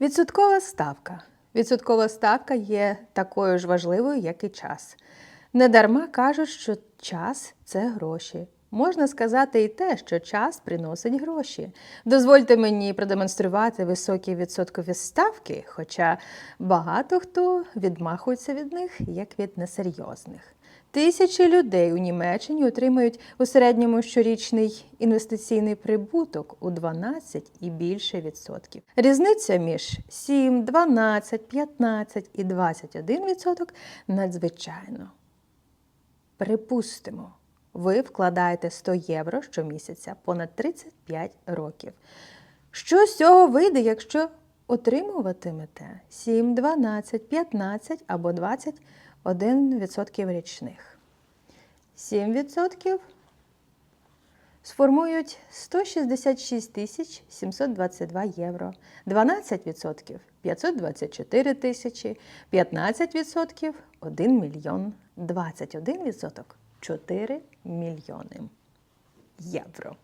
Відсоткова ставка. Відсоткова ставка є такою ж важливою, як і час. Недарма кажуть, що час це гроші. Можна сказати і те, що час приносить гроші. Дозвольте мені продемонструвати високі відсоткові ставки, хоча багато хто відмахується від них як від несерйозних. Тисячі людей у Німеччині отримують у середньому щорічний інвестиційний прибуток у 12 і більше відсотків. Різниця між 7, 12, 15 і 21 відсоток надзвичайно. Припустимо, ви вкладаєте 100 євро щомісяця понад 35 років. Що з цього вийде, якщо отримуватимете 7, 12, 15 або 21% річних? 7% сформують 166 тисяч 722 євро, 12% – 524 тисячі, 15% – 1 мільйон, 21% – 4 мільйони євро.